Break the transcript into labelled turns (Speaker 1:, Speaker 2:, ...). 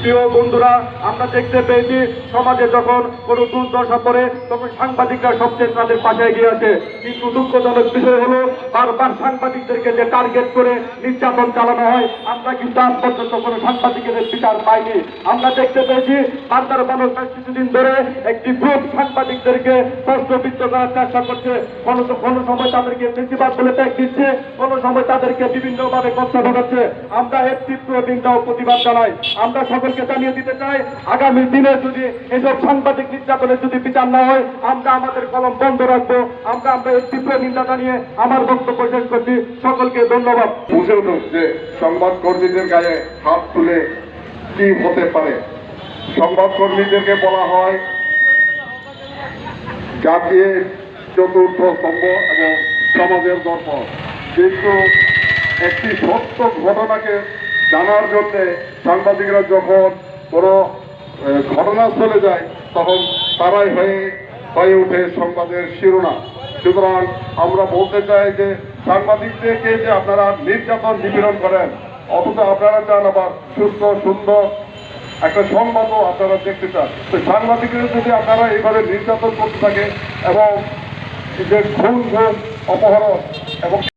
Speaker 1: প্রিয় বন্ধুরা, আমরা দেখতে পেয়েছি সমাজে যখন কোনো দুর্দশা পড়ে, তখন সাংবাদিকরা সবচেয়ে তাদের পাশে এগিয়ে আছে কিন্তু দুঃখজনক বিষয় হলো, বারবার সাংবাদিকদেরকে যে টার্গেট করে নির্যাতন চালানো হয়, আমরা কিন্তু আজ পর্যন্ত কোনো সাংবাদিকের বিচার পাইনি। আমরা দেখতে পেয়েছি, বান্দার মানুষ বেশ কিছুদিন ধরে একটি গ্রুপ সাংবাদিকদেরকে প্রশ্নবিদ্ধ করার চেষ্টা করছে। কোনো কোনো সময় তাদেরকে বেশিরভাগ বলে ট্যাগ দিচ্ছে, কোনো সময় তাদেরকে বিভিন্নভাবে কথা ঢোকাচ্ছে। আমরা এর তীব্র নিন্দা ও প্রতিবাদ জানাই। আমরা সকলকে জানিয়ে দিতে চাই, আগামী দিনে যদি এসব সাংবাদিক নির্যাতনের যদি বিচার না হয়, আমরা আমাদের কলম বন্ধ রাখব। আমরা আমরা এর তীব্র নিন্দা জানিয়ে আমার বক্তব্য শেষ করছি। সকলকে ধন্যবাদ।
Speaker 2: বুঝে উঠুক যে সংবাদ কর্মীদের গায়ে হাত তুলে কি হতে পারে। সংবাদ কর্মীদেরকে বলা হয় জাতির চতুর্থ স্তম্ভ এবং সমাজের দর্পণ। কিন্তু একটি সত্য ঘটনাকে জানার জন্য সাংবাদিকরা যখন কোনো ঘটনাস্থলে যায়, তখন তারাই হয়ে হয়ে ওঠে সংবাদের শিরোনাম। সুতরাং আমরা বলতে চাই যে সাংবাদিকদেরকে যে আপনারা নির্যাতন নিপীড়ন করেন, অথচ আপনারা চান আবার সুস্থ, সুন্দর একটা সংবাদও আপনারা দেখতে চান। তো সাংবাদিকদের যদি আপনারা এইভাবে নির্যাতন করতে থাকে এবং যে খুন, অপহরণ এবং